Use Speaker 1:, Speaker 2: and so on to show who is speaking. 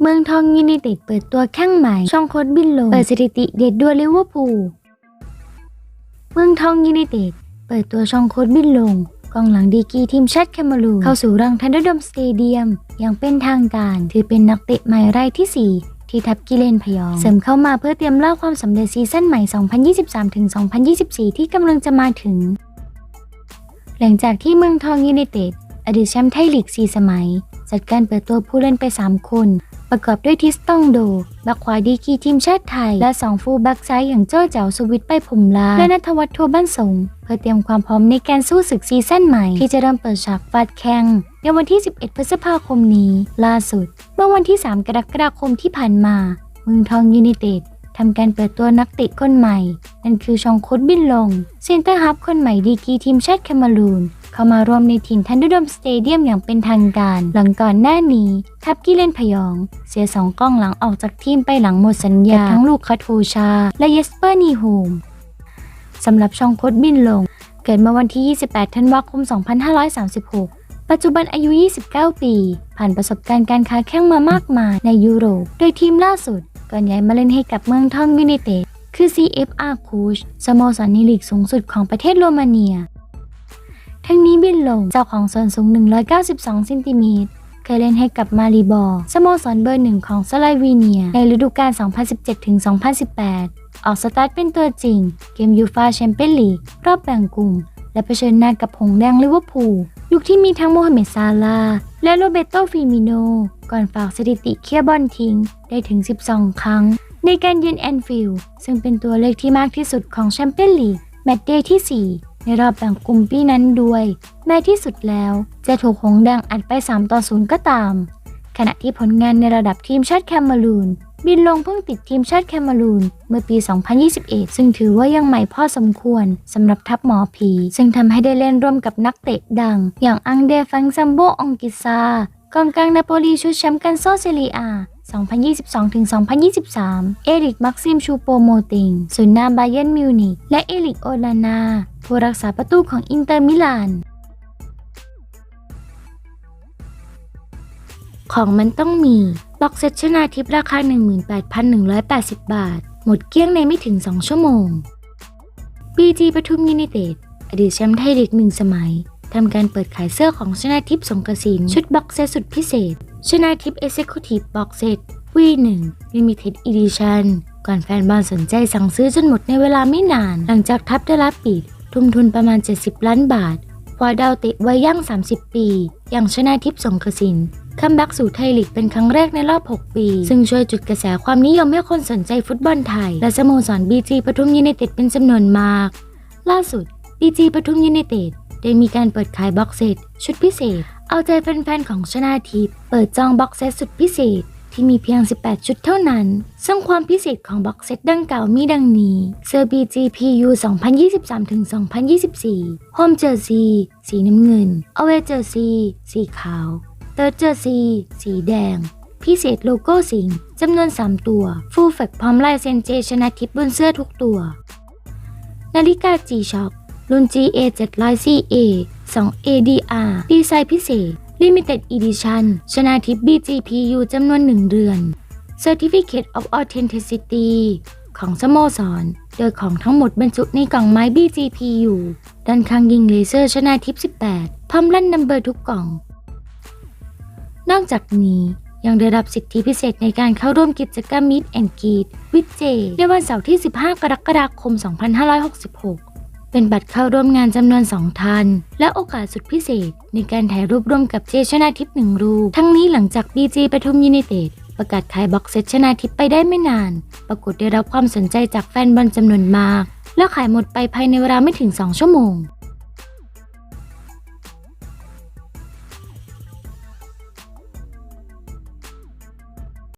Speaker 1: เมืองทองยูไนเต็ดเปิดตัวแข้งใหม่ ช่องโคดบินลง เปิดสถิติเด็ดด้วยลิเวอร์พูล เมืองทองยูไนเต็ดเปิดตัวช่องโคดบินลง กองหลังดีกีทีมชาติแคนารูนเข้าสู่รังทันดอร์ดมสเตเดียมอย่างเป็นทางการ ถือเป็นนักเตะใหม่รายที่ 4ที่ทับกิเลนพยอง เสริมเข้ามาเพื่อเตรียมเล่าความสำเร็จซีซั่นใหม่ 2023-2024 ที่กำลังจะมาถึง หลังจากที่เมืองทองยูไนเต็ด อดีตแชมป์ไทยลีก 4 สมัย จัดการเปิดตัวผู้เล่นไป 3 คน ประกอบด้วยทิสตองโดบักขวาดีกีทีมชาติไทย และ 2 ฟูลแบ็กซ้ายอย่างเจ้าเจ๋าสวิตไปผมลา และนัทวัฒน์ทัวบ้านสงเพื่อเตรียมความพร้อมในการสู้ศึกซีซั่นใหม่ ที่จะเริ่มเปิดฉากฟาดแข่งในวันที่ 11 พฤษภาคมนี้ ล่าสุด เมื่อวันที่ 3 กรกฎาคมที่ผ่านมาเมืองทองยูไนเต็ดทำการเปิดตัวนักเตะคนใหม่ นั่นคือชองโคดบินลง เซนเตอร์ฮับคนใหม่ดีกีทีมชาติแคนารูน เข้ามารวมในถิ่นทันดุดมสเตเดียมอย่างเป็นทางการ หลังก่อนหน้านี้ทับกิเลนพยอง เสียสองกล้องหลังออกจากทีมไปหลังหมดสัญญาทั้งลูกคาโทชา และเยสเปอร์นีโฮมสำหรับชองโคดบินลง เกิดมาวันที่ 28 ธันวาคม 2536 ปัจจุบันอายุ 29 ปี ผ่านประสบการณ์การค้าแข้งมามากมายในยุโรป โดยทีมล่าสุดก่อนย้ายมาเล่นให้กับเมืองทองยูไนเต็ดคือ CFR c u s สโมสรในลีกสูงสุดของประเทศโรมาเนีย ทั้งนี้บินลงเจ้าของส่วนสูง 192เซนติเมตรเคยเล่นให้กับมารีบอร์สโมสรเบอร์หนึ่งของสไลวีเนีย ในฤดูกาล 2017-2018 ออกสตาร์ทเป็นตัวจริง เกมยูฟาแชมเปี้ยนลีกรอบแบ่งกลุ่ม และเผชิญหน้ากับหงแดงลิเวอร์พูลยุคที่มีทั้งโมฮัมเหม็ดซาลา และโรเบโตฟิมิโน ก่อนฝากสถิติเคียบอลทิ้ง ได้ถึง 12 ครั้ง ในการเยืนแอนฟิลด์ซึ่งเป็นตัวเลขที่มากที่สุดของแชมเปี้ยนลีก แมตช์เดย์ที่ 4 ในรอบแบ่งกลุ่มปีนั้นด้วย แม้ที่สุดแล้วจะถูกหงแดงอัดไป 3 ต่อ 0 ก็ตาม ขณะที่ผลงานในระดับทีมชาติแคนารูน บินลงเพิ่งติดทีมชาติแคนารูน เมื่อปี 2021 ซึ่งถือว่ายังใหม่พอสมควรสำหรับทัพหมอผี ซึ่งทำให้ได้เล่นร่วมกับนักเตะดัง อย่างอังเดฟังซัมโบองกิซา กองกลางนาโปลีชุดแชมป์กันโซเซเรียอา2022-2023 เอริก มักซิม ชูโปโมติงศูนย์หน้าบาเยร์นมิวนิกและเอริก โอลานา ผู้รักษาประตูของอินเตอร์มิลาน ของมันต้องมี บ็อกเซตชนาทิพราคา 18,180 บาท หมดเกลี้ยงในไม่ถึง 2 ชั่วโมง BG ปทุมยูไนเต็ด อดีตแชมป์ไทยลีกหนึ่งสมัย ทำการเปิดขายเสื้อของชนาทิพย์สงกระสินชุดบ็อกเซตสุดพิเศษ ชนาทิพย์ Executive Box Set V1 Limited Edition ก่อนแฟนบอลสนใจสั่งซื้อจนหมดในเวลาไม่นาน หลังจากทัพได้รับปิด ทุ่มทุนประมาณ 70 ล้านบาทพอดาวเตะวัยย่าง 30 ปี อย่างชนาทิพย์สงกระสินคัมแบ็กสู่ไทยลีกเป็นครั้งแรกในรอบ 6 ปี ซึ่งช่วยจุดกระแสความนิยมให้คนสนใจฟุตบอลไทย และสโมสรบีจีปทุมยูไนเต็ดเป็นจำนวนมาก ล่าสุดบีจีปทุมยูไนเต็ด ได้มีการเปิดขายบ็อกเซตชุดพิเศษ เอาใจแฟนๆของชนาทิพย์เปิดจองบ็อกเซตสุดพิเศษที่มีเพียง 18 ชุดเท่านั้น ซึ่งความพิเศษของบ็อกเซตดังกล่าวมีดังนี้เสื้อ BGPU 2023-2024 Home Jersey สีน้ำเงิน Away Jersey สีขาวเติร์เจอร์ซีสีแดง พิเศษโลโก้สิงจำนวน 3 ตัว ฟูลแฟกพร้อมลายเซ็นเจชนะทิพย์บนเสื้อทุกตัว นาฬิกา G-Shock รุ่น GA 700 CA 2 ADR ดีไซน์พิเศษ Limited Edition ชนะทิพย์ BGPU จำนวน 1เรือน Certificate of Authenticity ของสโมสร โดยของทั้งหมดบรรจุในกล่องไม้ BGPU ด้านข้างยิงเลเซอร์ชนะทิพย์18 พร้อมลั่นนัมเบอร์ทุกกล่อง นอกจากนี้ยังได้รับสิทธิพิเศษในการเข้าร่วมกิจกรรม Meet and Greet วิดเจในวันเสาร์ที่ 15 กรกฎาคม 2566 เป็นบัตรเข้าร่วมงานจำนวน2ทัน และโอกาสสุดพิเศษ ในการถ่ายรูปร่วมกับเจชนาทิพย์หนึ่งรูป ทั้งนี้หลังจากดีเจปทุมยูไนเต็ดประกาศขายบ็อกเซตชนาทิพย์ไปได้ไม่นาน ปรากฏได้รับความสนใจจากแฟนบอลจำนวนมาก และขายหมดไปภายในเวลาไม่ถึง 2 ชั่วโมง